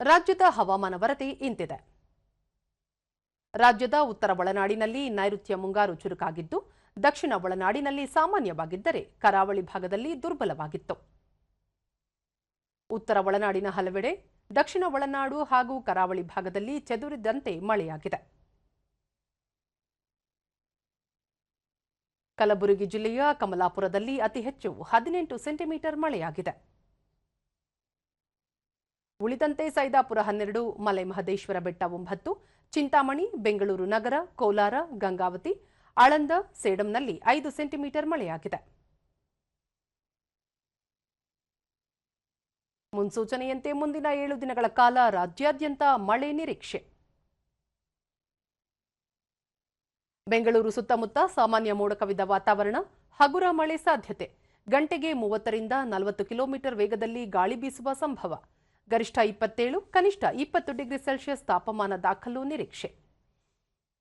ರಾಜ್ಯದ ಹವಾಮಾನ ವರದಿ ಇಂತಿದೆ. ರಾಜ್ಯದ ಉತ್ತರ ಒಳನಾಡಿನಲ್ಲಿ ನೈಋತ್ಯ ಮುಂಗಾರು ಚುರುಕಾಗಿದ್ದು, ದಕ್ಷಿಣ ಒಳನಾಡಿನಲ್ಲಿ ಸಾಮಾನ್ಯವಾಗಿದ್ದರೆ ಕರಾವಳಿ ಭಾಗದಲ್ಲಿ ದುರ್ಬಲವಾಗಿತ್ತು. ಉತ್ತರ ಒಳನಾಡಿನ ಹಲವೆಡೆ ದಕ್ಷಿಣ ಒಳನಾಡು ಹಾಗೂ ಕರಾವಳಿ ಭಾಗದಲ್ಲಿ ಚದುರಿದಂತೆ ಮಳೆಯಾಗಿದೆ. ಕಲಬುರಗಿ ಜಿಲ್ಲೆಯ ಕಮಲಾಪುರದಲ್ಲಿ ಅತಿ ಹೆಚ್ಚು ಹದಿನೆಂಟು ಸೆಂಟಿಮೀಟರ್ ಮಳೆಯಾಗಿದೆ. ಉಳಿದಂತೆ ಸೈದಾಪುರ ಹನ್ನೆರಡು ಮಲೆ ಮಹದೇಶ್ವರ ಬೆಟ್ಟ ಒಂಬತ್ತು, ಚಿಂತಾಮಣಿ, ಬೆಂಗಳೂರು ನಗರ, ಕೋಲಾರ, ಗಂಗಾವತಿ, ಆಳಂದ, ಸೇಡಂನಲ್ಲಿ ಐದು ಸೆಂಟಿಮೀಟರ್ ಮಳೆಯಾಗಿದೆ. ಮುನ್ಸೂಚನೆಯಂತೆ ಮುಂದಿನ ಏಳು ದಿನಗಳ ಕಾಲ ರಾಜ್ಯಾದ್ಯಂತ ಮಳೆ ನಿರೀಕ್ಷೆ. ಬೆಂಗಳೂರು ಸುತ್ತಮುತ್ತ ಸಾಮಾನ್ಯ ಮೋಡ ಕವಿದ ವಾತಾವರಣ, ಹಗುರ ಮಳೆ ಸಾಧ್ಯತೆ. ಗಂಟೆಗೆ ಮೂವತ್ತರಿಂದ ನಲವತ್ತು ಕಿಲೋಮೀಟರ್ ವೇಗದಲ್ಲಿ ಗಾಳಿ ಬೀಸುವ ಸಂಭವ. ಗರಿಷ್ಠ ಇಪ್ಪತ್ತೇಳು ಕನಿಷ್ಠ ಇಪ್ಪತ್ತು ಡಿಗ್ರಿ ಸೆಲ್ಸಿಯಸ್ ತಾಪಮಾನ ದಾಖಲು ನಿರೀಕ್ಷೆ.